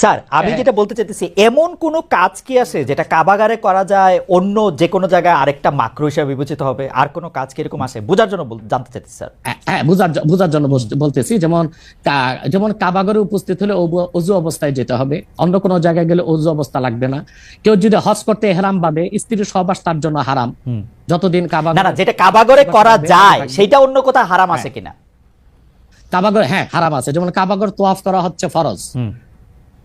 Sir আমি হ্যাঁ। যেটা বলতে চাইতেছি এমন কোন কাজ কি আছে যেটা কাবাগারে করা যায় অন্য যে কোনো জায়গায় আরেকটা মাকরু হিসাবে বিবেচিত হবে? আর কোনো কাজ কি এরকম আছে? বোঝার জন্য জানতে চাইতেছি স্যার। হ্যাঁ, হ্যাঁ বোঝার বোঝার জন্য বলতেছি যেমন যেমন কাবাগরে উপস্থিত হলে অজু অবস্থায় যেতে হবে। অন্য কোনো জায়গায় গেলে অজু অবস্থা লাগবে না। কেউ যদি হজ করতে হেরাম ভাবে স্ত্রীর সহবাস তার জন্য হারাম। যতদিন কাবা না না যেটা কাবাগরে করা যায় সেটা অন্য কোথাও হারাম আছে কিনা? কাবাগর হ্যাঁ হারাম আছে। যেমন কাবাগর তোয়াফ করা হচ্ছে ফরজ।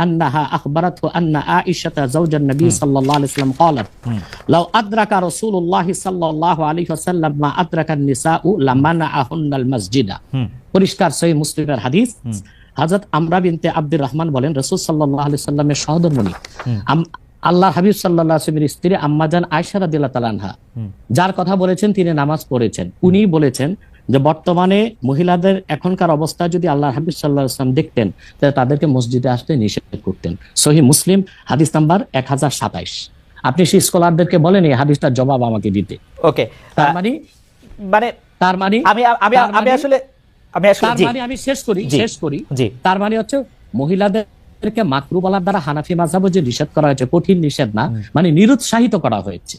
أنها أخبرته أن عائشة زوج النبي صلى الله عليه وسلم قالت لو أدرك رسول الله صلى الله عليه وسلم ما أدرك النساء لمنعهن المسجد হুম, পরিষ্কার সহি মুসলিমের হাদিস হযরত আমরা বিনতে আব্দুর রহমান বলেন রাসূল সাল্লাল্লাহু আলাইহি সাল্লামের সহধর্মণী আম- আল্লাহ হাবিব সাল্লাল্লাহু আলাইহি ওয়াসাল্লামের স্ত্রী আম্মাজান আয়েশা রাদিয়াল্লাহু তাআলা আনহা যার কথা বলেছেন তিনি নামাজ পড়েছেন উনি বলেছেন যে বর্তমানে মহিলাদের এখনকার অবস্থা যদি আল্লাহ হাবিব সাল্লাহ আসলাম দেখতেন তাহলে তাদেরকে মসজিদে আসতে নিষেধ করতেন। সহি মুসলিম হাদিস নাম্বার এক হাজার সাতাইশ। আপনি সেই স্কলারদেরকে বলেন এই হাদিসটার জবাব আমাকে দিতে। ওকে তার মানে মানে তার মানে আমি আমি আমি মানে- আসলে আমি আসলে তার মানে আমি শেষ করি শেষ করি। জি। তার মানে হচ্ছে মহিলাদেরকে মাকরু বলার দ্বারা হানাফি মাঝাবও যে নিষেধ করা হয়েছে কঠিন নিষেধ না মানে নিরুৎসাহিত করা হয়েছে।